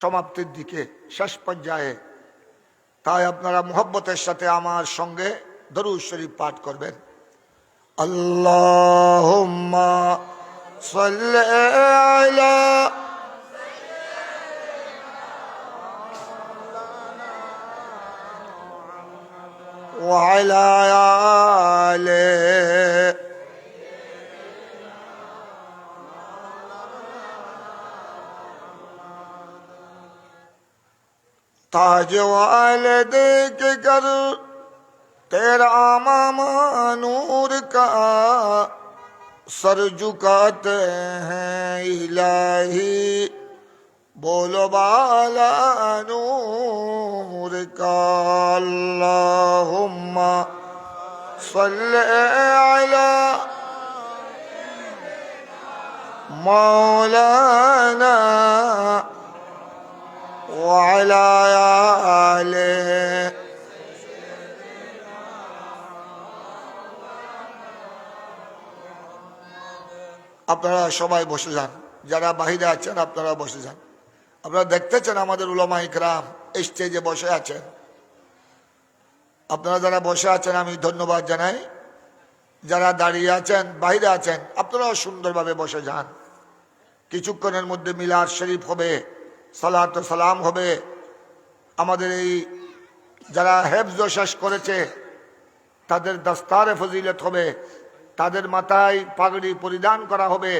সমাপ্তির দিকে শেষ পর্যায়ে তাই আপনারা মোহব্বতের সাথে আমার সঙ্গে দরুদ শরীফ পাঠ করবেন আল্লাহুম্মা সাল্লি আলা وعلى آله تاج والد کر تیرا ماما نور کا سر جھکاتے ہیں الہی بولو بالا نور کا اللہم صلی علی مولانا وعلى آله আপনারা সবাই বসে যান যারা বাহিরে আছেন আপনারা বসে যান আপনারা দেখতেছেন আমাদের উলামা ইকরাম স্টেজে বসে আছেন আপনারা যারা বসে আছেন আমি ধন্যবাদ জানাই যারা দাঁড়িয়ে আছেন বাইরে আছেন আপনারাও সুন্দরভাবে বসে যান কিছুক্ষণের মধ্যে মিলাদ শরীফ হবে সালাত সালাম হবে। আমাদের এই যারা হেফজ শেষ করেছে, তাদের দস্তারে ফজিলত হবে, তাদের মাথায় পাগড়ি পরিধান করা হবে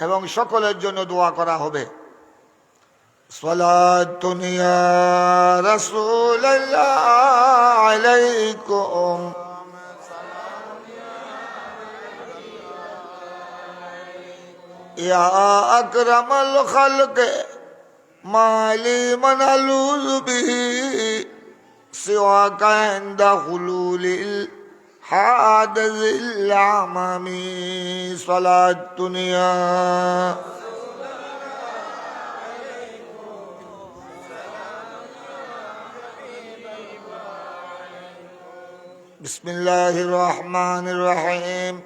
এবং সকলের জন্য দোয়া করা হবে। সলাতুনিয়া ইয়া খালকে। ما لي من ألوذ به سواك عند خلول الحادث العمم صلاة الدنيا. بسم الله الرحمن الرحيم.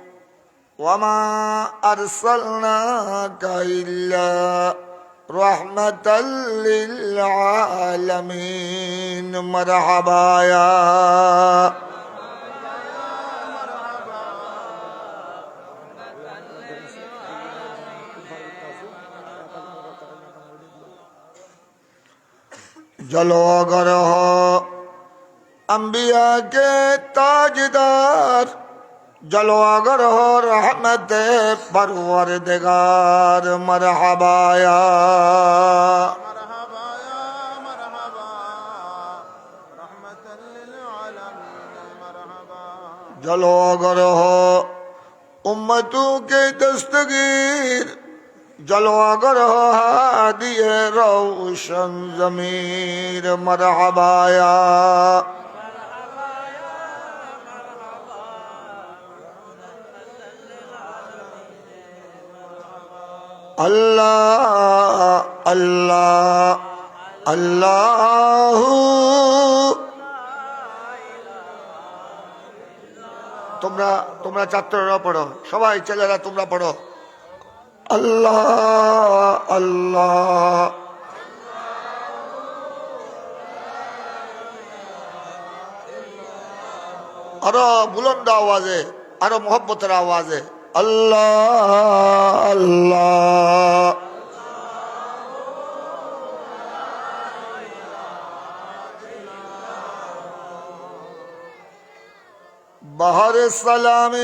وما أرسلناك إلا رحمة للعالمين مرحبا يا جلوگر ہو انبیاء کے تاجدار جلوگر ہو رحمت پروردگار مرحبا یا جلو اگر ہو امتوں کے دستگیر جلواگر ہو ہادی روشن ضمیر مرحبا یا আল্লাহ আল্লাহ আল্লাহ। তোমরা তোমরা ছাত্ররা পড়ো, সবাই ছেলেরা তোমরা পড়ো। আল্লাহ আল্লাহ। আরও বুলন্দ আওয়াজে, আরও মোহব্বতের আওয়াজে। আল্লাহ আল্লাহ بہر سلام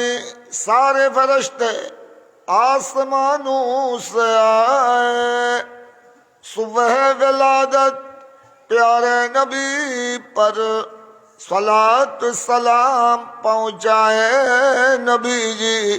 سارے فرشتے آسمانوں سے آئے صبح ولادت پیارے نبی پر سلاد سلام پہنچائے نبی جی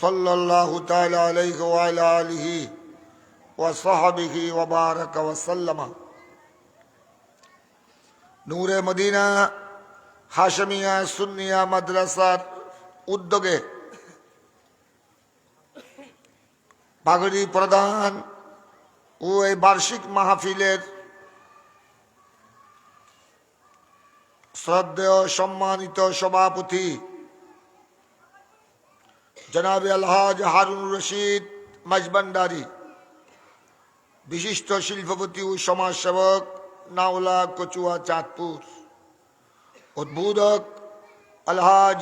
صلى الله تعالى عليه وعلى آله وصحبه وبارك وسلم নূরে মদিনা হাশমিয়া সুন্নিয়া মাদ্রাসার উদ্যোগে পাগড়ি প্রদান ও এই বার্ষিক মাহফিলের শ্রদ্ধেয় সম্মানিত সভাপতি জনাবে আলহাজ হারুন রশিদ মাজবান্ডারি বিশিষ্ট শিল্পপতি ও সমাজসেবক নাওলা কচুয়া চাঁদপুর। উদ্বোধক আলহাজ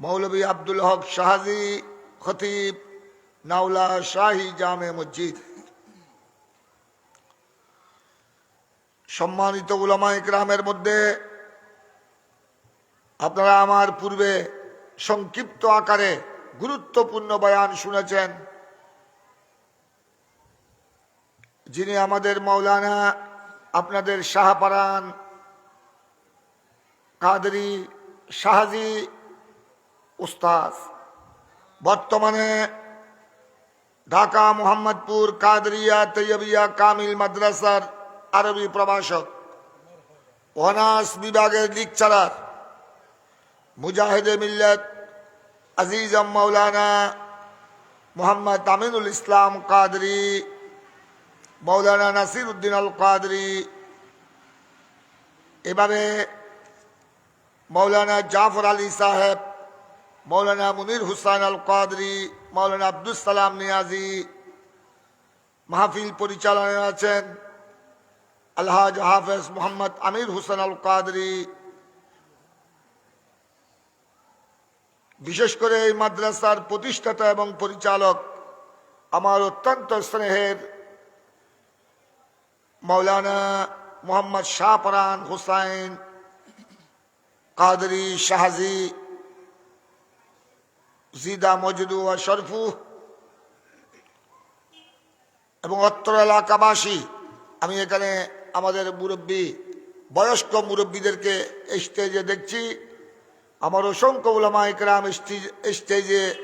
মৌলভী আব্দুল হক শাহাজি, খতিব নাওলা শাহী জামে মসজিদ। সম্মানিত উলামা ইকরামের মধ্যে আপনারা আমার পূর্বে সংক্ষিপ্ত আকারে গুরুত্বপূর্ণ বয়ান শুনেছেন। যিনি আমাদের মৌলানা আপনাদের শাহপারান কাদরি শাহাজি উস্তাদ। বর্তমানে ঢাকা মোহাম্মদপুর কাদরিয়া তৈয়বিয়া কামিল মাদ্রাসার আরবি প্রভাষক, অনার্স বিভাগের লেকচারার মুজাহিদে মিল্লত আজিজম মৌলানা মোহাম্মদ আমিনুল ইসলাম কাদরি মৌলানা নাসির উদ্দিন আল কাদরি এভাবে মৌলানা জাফর আলী সাহেব মৌলানা মুনির হুসাইন আল কাদরি মৌলানা আব্দুল সালাম নিয়াজি মাহফিল পরিচালনায় আছেন। আলহাজ হাফেজ মোহাম্মদ আমির হুসেন আল কাদরি বিশেষ করে এই মাদ্রাসার প্রতিষ্ঠাতা এবং পরিচালক আমার অত্যন্ত স্নেহের মৌলানা মোহাম্মদ শাহপরান হুসাইন কাদরি শাহাজি, জিদা মজদু ও শরফু এবং অত্র এলাকাবাসী। আমি এখানে আমাদের মুরব্বী, বয়স্ক মুরব্বীদেরকে স্টেজে দেখছি। আমার অসংখ্য উলামা ইকরাম স্টেজ-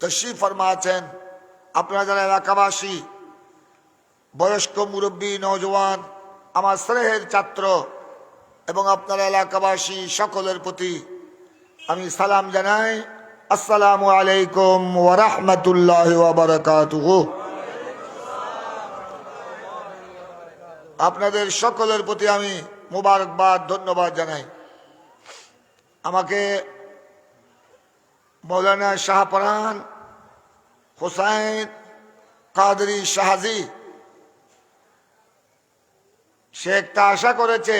তশরিফ ফরমা আছেন আপনারা যারা এলাকাবাসী, বয়স্ক মুরব্বী নওজওয়ান আমার স্নেহের ছাত্র এবং আপনারা এলাকাবাসী সকলের প্রতি আমি সালাম জানাই। আসসালামু আলাইকুম ওরহমতুল্লাহ আপনাদের সকলের প্রতি আমি মুবারকবাদ, ধন্যবাদ জানাই। আমাকে মৌলানা শাহপরান, হোসাইন, কাদরি শাহাজি সে একটা আশা করেছে,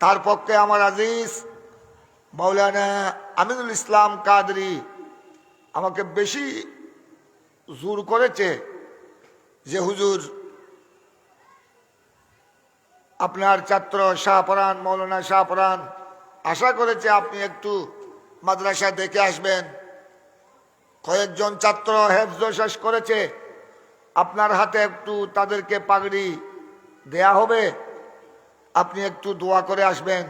তার পক্ষে আমার আজিজ, মৌলানা আমিনুল ইসলাম কাদরি আমাকে বেশি জোর করেছে যে, হুজুর, আপনার ছাত্র শাহপরান, মৌলানা শাহপরান আশা করেছে আপনি একটু মাদ্রাসা দেখে আসবেন। কয়েকজন ছাত্র হেফজ শেষ করেছে। আপনার হাতে একটু তাদেরকে পাগড়ি দেয়া হবে। আপনি একটু দোয়া করে আসবেন।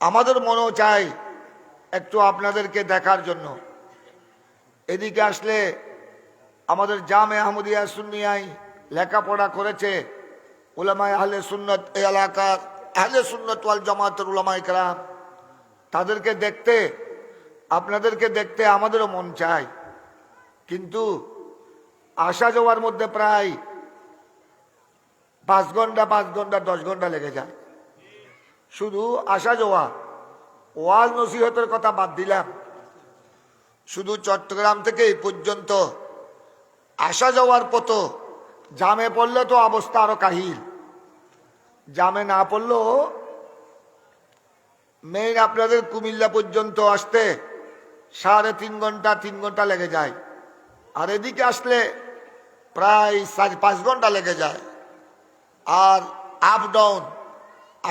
আমাদের মনেও চাই একটু আপনাদেরকে দেখার জন্য। এদিকে আসলে আমাদের জামে আহমদিয়া সুন্নিয়াই লেখাপড়া করেছে। উলামায় আহলে সুন্নত এই এলাকার আহলে সুন্নত ওয়াল জামাতের উলামাই কালাম তাদেরকে দেখতে, আপনাদেরকে দেখতে আমাদেরও মন চায়। কিন্তু আসা যাওয়ার মধ্যে প্রায় পাঁচ ঘণ্টা পাঁচ ঘণ্টা, দশ ঘণ্টা লেগে যায়। শুধু আসা যাওয়া, ওয়াজ নসিহতের কথা বাদ দিলাম। শুধু চট্টগ্রাম থেকে এই পর্যন্ত আসা যাওয়ার পথ জামে পড়লে তো অবস্থা আরও কাহিল। জামে না পড়লেও মেইন আপনাদের কুমিল্লা পর্যন্ত আসতে সাড়ে তিন ঘণ্টা তিন ঘণ্টা লেগে যায়। আর এদিকে আসলে প্রায় সাড়ে পাঁচ ঘণ্টা লেগে যায়। আর আপ ডাউন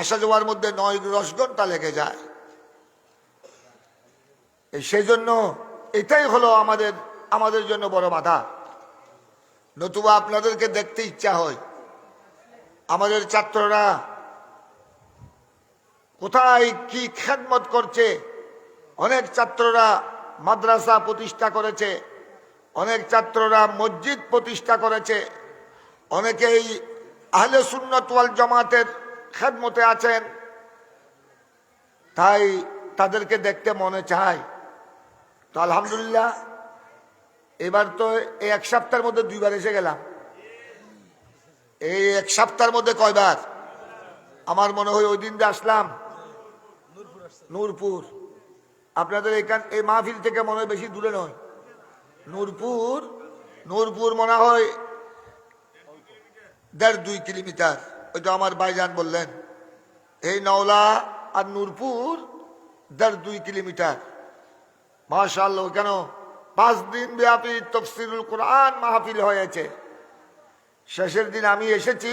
আসা যাওয়ার মধ্যে নয়, দশ ঘণ্টা লেগে যায়। সেই জন্য এটাই হলো আমাদের আমাদের জন্য বড় বাধা। নতুবা আপনাদেরকে দেখতে ইচ্ছা হয়। আমাদের ছাত্ররা কোথায় কি খেদমত করছে? অনেক ছাত্ররা মাদ্রাসা প্রতিষ্ঠা করেছে। অনেক ছাত্ররা মসজিদ প্রতিষ্ঠা করেছে। অনেকেই আহলে সুন্নত ওয়াল জামাতের খেদমতে আছেন। তাই তাদেরকে দেখতে মনে চায়। তো আলহামদুলিল্লাহ এবার তো এই এক সপ্তাহের মধ্যে দুইবার এসে গেলাম। এই এক সপ্তাহের মধ্যে কয়বার? আমার মনে হয় ওই দিন যে আসলাম, নূরপুর। আপনাদের এখান, এই মাহফিল থেকে মনে হয় বেশি দূরে নয়। নূরপুর নূরপুর মনে হয় দেড় দুই কিলোমিটার। ওইটা আমার ভাইজান বললেন, এই নওলা আর নূরপুর দেড় দুই কিলোমিটার। মাশাল্লাহ কেন পাঁচ দিন ব্যাপী তফসিরুল কোরআন মাহফিল হয়েছে। শেষের দিন আমি এসেছি,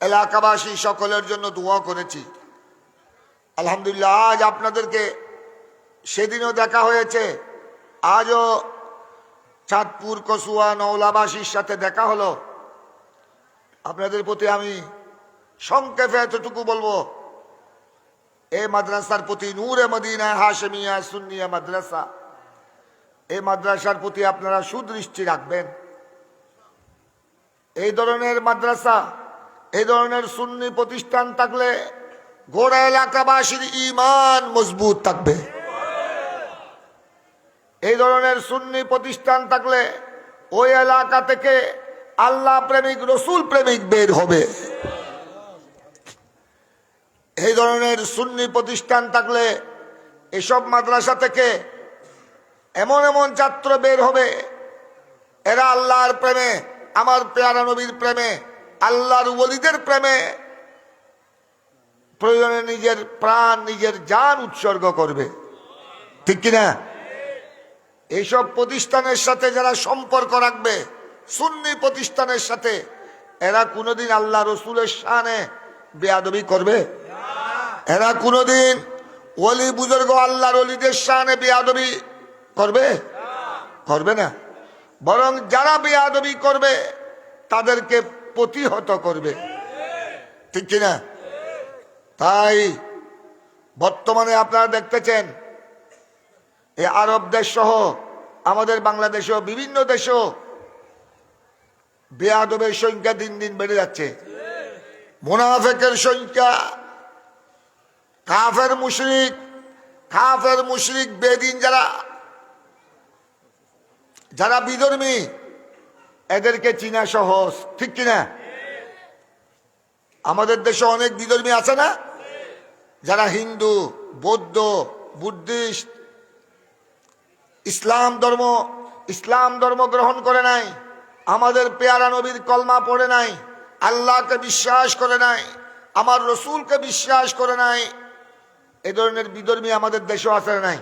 এলাকাবাসী সকলের জন্য দোয়া করেছি। আলহামদুলিল্লাহ, আজ আপনাদেরকে সেদিনও দেখা হয়েছে, আজও চাঁদপুর, কসুয়া, নওলাবাসীর সাথে দেখা হলো। আপনাদের প্রতি আমি সংক্ষেপে এতটুকু বলব, এ মাদ্রাসার প্রতি নূরে মদিনা হাশেমিয়া সুন্নিয়া মাদ্রাসা। এই মাদ্রাসার প্রতি আপনারা সুদৃষ্টি রাখবেন। এই ধরনের মাদ্রাসা, এই ধরনের সুন্নি প্রতিষ্ঠান থাকলে গোড়া এলাকাবাসীর ইমান মজবুত থাকবে। এই ধরনের সুন্নি প্রতিষ্ঠান থাকলে ওই এলাকা থেকে আল্লাহ প্রেমিক, রসুল প্রেমিক বের হবে। এই ধরনের সুন্নি প্রতিষ্ঠান থাকলে এসব মাদ্রাসা থেকে এমন এমন ছাত্র বের হবে। এরা আল্লাহর প্রেমে, আমার পেয়ারা নবীর প্রেমে, আল্লাহর ওলিদের প্রেমে প্রয়োজনে নিজের প্রাণ, নিজের যান উৎসর্গ করবে। ঠিক কিনা? এইসব প্রতিষ্ঠানের সাথে যারা সম্পর্ক রাখবে, সুন্নি প্রতিষ্ঠানের সাথে, এরা কোনোদিন আল্লাহ রসুলের শানে বেয়াদবি করবে? এরা কোনোদিন ওলি বুজুর্গ আল্লাহর অলিদের শানে বেয়াদবি করবে? করবে না। বরং যারা বেয়াদবি করবে, তাদেরকে প্রতিহত করবে। ঠিক কিনা? তাই বর্তমানে আপনারা দেখতেছেন, এই আরব দেশ সহ আমাদের বাংলাদেশেও বিভিন্ন দেশেও বেয়াদবের সংখ্যা দিন দিন বেড়ে যাচ্ছে। মোনাফেকের সংখ্যা, কাফের মুশরিক কাফের মুশরিক বেদিন যারা যারা বিধর্মী, এদেরকে চিনা সহজ, ঠিক কিনা? আমাদের দেশে অনেক বিধর্মী আছে না? যারা হিন্দু, বৌদ্ধ, বুদ্ধিস্ট, ইসলাম ধর্ম ইসলাম ধর্ম গ্রহণ করে নাই, আমাদের পেয়ারা নবীর কলমা পড়ে নাই, আল্লাহকে বিশ্বাস করে নাই, আমার রসুলকে বিশ্বাস করে নাই, এ ধরনের বিধর্মী আমাদের দেশেও আছে নাই?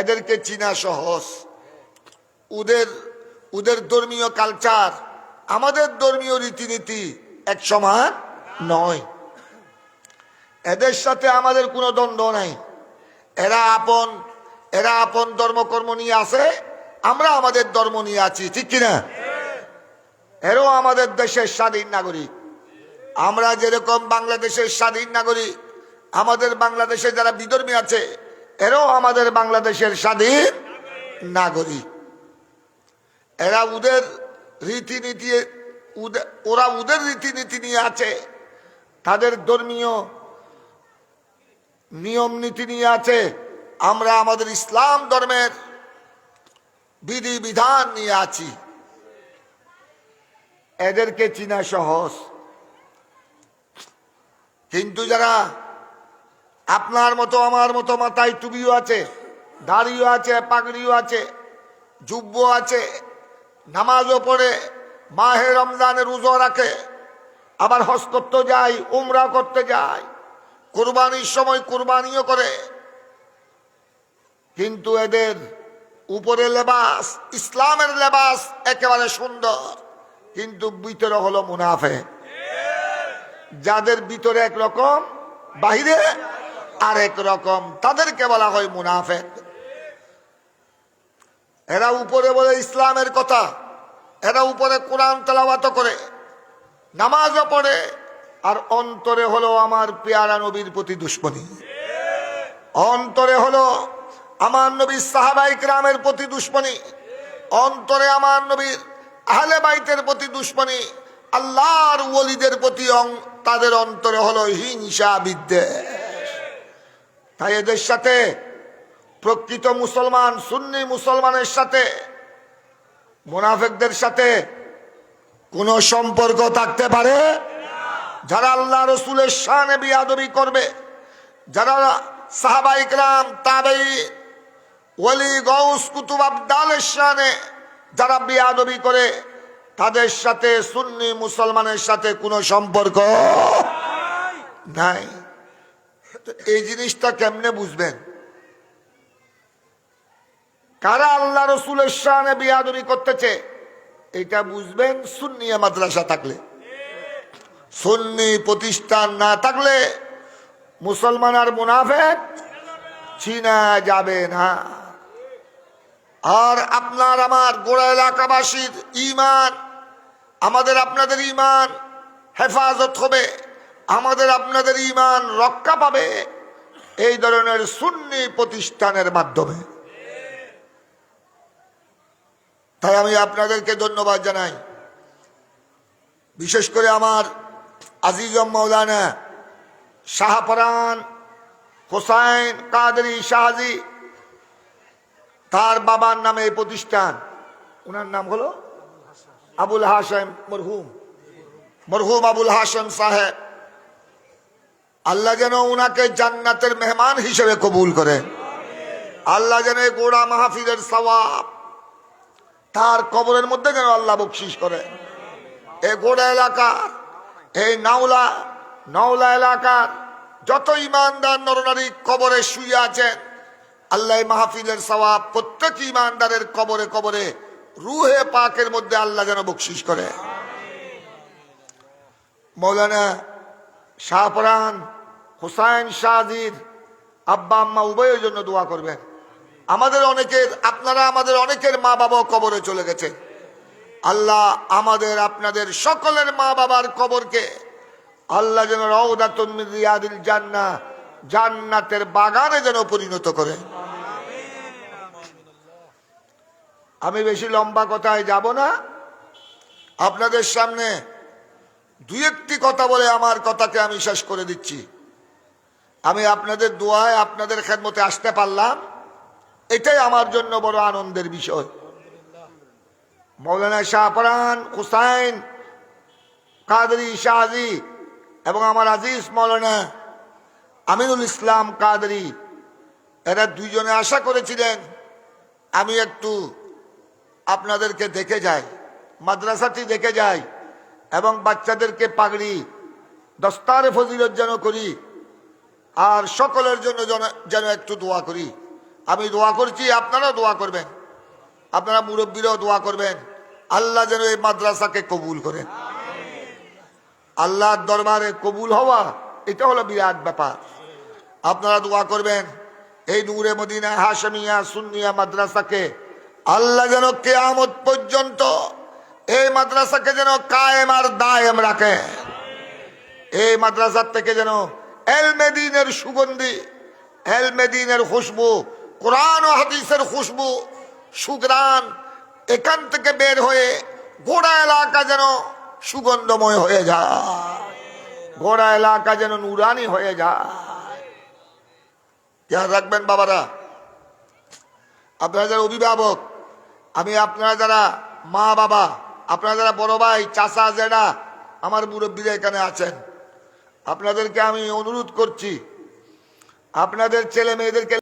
এদেরকে চিনা সহজ। ওদের ওদের ধর্মীয় কালচার আমাদের ধর্মীয় রীতিনীতি এক সমান নয়। এদের সাথে আমাদের কোনো দ্বন্দ্ব নাই। এরা আপন এরা আপন ধর্মকর্ম নিয়ে আছে, আমরা আমাদের ধর্ম নিয়ে আছি, ঠিক কিনা? এরাও আমাদের দেশের স্বাধীন নাগরিক। আমরা যেরকম বাংলাদেশের স্বাধীন নাগরিক, আমাদের বাংলাদেশে যারা বিধর্মী আছে, এরাও আমাদের বাংলাদেশের স্বাধীন নাগরিক। এরা ওদের রীতিনীতি ওরা ওদের রীতিনীতি নিয়ে আছে। তাদের ধর্মীয় নিয়ম নীতি নিয়ে আছে। আমরা আমাদের ইসলাম ধর্মের বিধি বিধান নিয়ে আছি। এদেরকে চিনা সহজ। কিন্তু যারা আপনার মতো, আমার মতো মাথায় টুবিও আছে, দাড়িও আছে, পাগড়িও আছে যুব্য আছে নামাজও পড়ে, মাহে রমজানে রোজো রাখে, আবার হজ করতে যায়, উমরা করতে যায়, কোরবানির সময় কোরবানিও করে। কিন্তু এদের উপরে লেবাস, ইসলামের লেবাস একেবারে সুন্দর, কিন্তু ভিতরে হলো মুনাফে যাদের ভিতরে একরকম, বাহিরে আরেক রকম, তাদেরকে বলা হয় মুনাফে এরা উপরে বলে ইসলামের কথা। এরা উপরে কোরআন তেলাওয়াত করে। নামাজও পড়ে। আর অন্তরে হলো আমার পেয়ারা নবীর প্রতি দুশ্মনী। অন্তরে হলো আমার নবী সাহাবাই গ্রামের প্রতি দুশ্মনী। অন্তরে আমার নবীর আহলে বাইতের প্রতি দুশ্মনী। আল্লাহর ওলিদের প্রতি তাদের অন্তরে হলো হিংসা বিদ্বেষ। তাই এদের সাথে প্রকৃত মুসলমান, সুন্নি মুসলমানের সাথে, মুনাফেকদের সাথে কোনো সম্পর্ক থাকতে পারে? যারা আল্লাহ রসুলের শানে বিয়াদবি করবে, যারা সাহাবা ইকরাম, তাবেই ওলি গৌস কুতুব আবদালের শানে যারা বিয়াদবি করে, তাদের সাথে সুন্নি মুসলমানের সাথে কোনো সম্পর্ক নাই। এই জিনিসটা কেমনে বুঝবেন? কারা আল্লাহ রসুলের শানে বিয়াদবি করতেছে? এটা বুঝবেন সুন্নিয়া মাদ্রাসা থাকলে। সুন্নি প্রতিষ্ঠান না থাকলে মুসলমান আর মুনাফেক চিনা যাবে না। আর আপনার আমার গোড়া এলাকাবাসীর ইমান, আমাদের আপনাদের ইমান হেফাজত হবে, আমাদের আপনাদের ইমান রক্ষা পাবে এই ধরনের সুন্নি প্রতিষ্ঠানের মাধ্যমে। তাই আমি আপনাদেরকে ধন্যবাদ জানাই। বিশেষ করে আমার আজিজম মৌলানা শাহপরান হোসাইন কাদরি শাহজি, তার বাবার নামে এই প্রতিষ্ঠান। ওনার নাম হলো আবুল হাসেম মরহুম। মরহুম আবুল হাসেম সাহেব। আল্লাহ যেন ওনাকে জান্নাতের মেহমান হিসেবে কবুল করে। আল্লাহ যেন গোড়া মাহফিলের সওয়াব তার কবরের মধ্যে যেন আল্লাহ বকশিস করে? এ গোড়া এলাকার এই নাওলা নাওলা এলাকার যত ইমানদার নরনারী কবরে শুয়ে আছেন, আল্লাহ মাহফিলের সওয়াব প্রত্যেক ইমানদারের কবরে কবরে রুহে পাকের মধ্যে আল্লাহ যেন বকশিস করে। মৌলানা শাহপরান, হুসাইন শাহজির আব্বা আম্মা উভয়ের জন্য দোয়া করবেন। আমাদের অনেকের, আপনারা আমাদের অনেকের মা বাবা কবরে চলে গেছে। আল্লাহ আমাদের, আপনাদের সকলের মা বাবার কবরকে আল্লাহ যেন রওদাতুন রিয়াদিল জান্নাহ জান্নাতের বাগানে যেন পরিণত করে। আমি বেশি লম্বা কথায় যাব না। আপনাদের সামনে দুই একটি কথা বলে আমার কথাকে আমি শেষ করে দিচ্ছি। আমি আপনাদের দোয়ায়, আপনাদের খেদমতে আসতে পারলাম। এটাই আমার জন্য বড় আনন্দের বিষয়। মৌলানা শাহপরান হুসাইন, কাদরি শাহজি এবং আমার আজিজ মৌলানা আমিনুল ইসলাম কাদরি, এরা দুইজনে আশা করেছিলেন আমি একটু আপনাদেরকে দেখে যাই, মাদ্রাসাটি দেখে যাই এবং বাচ্চাদেরকে পাগড়ি, দস্তারে ফজিলত যেন করি আর সকলের জন্য যেন- যেন একটু দোয়া করি। আমি দোয়া করছি, আপনারাও দোয়া করবেন। আপনারা মুরব্বীরাও দোয়া করবেন। আল্লাহ যেন এই মাদ্রাসাকে কবুল করেন আল্লাহর দরবারে কবুল হওয়া, এটা হলো বিরাট ব্যাপার। আপনারা দোয়া করবেন, এই নূরে মদিনা হাসমিয়া সুন্নিয়া মাদ্রাসাকে আল্লাহ যেন কেয়ামত পর্যন্ত এই মাদ্রাসাকে যেন কায়েম আর দায়েম রাখে। এই মাদ্রাসার থেকে যেন এলমেদিনের সুগন্ধি, এলমেদিনের খুশবু কোরআন ও হাদিসের খুশবু সুগ্রান এখান থেকে বের হয়ে গোড়া এলাকা যেন সুগন্ধময় হয়ে যায়। গোড়া এলাকা যেন নুরানি হয়ে যায়। খেয়াল রাখবেন বাবারা, আপনারা যারা অভিভাবক, আমি আপনারা যারা মা বাবা, আপনারা যারা বড় ভাই, চাচা জেডা আমার মুরব্বীরা এখানে আছেন, আপনাদেরকে আমি অনুরোধ করছি, আপনাদের ছেলে মেয়েদেরকে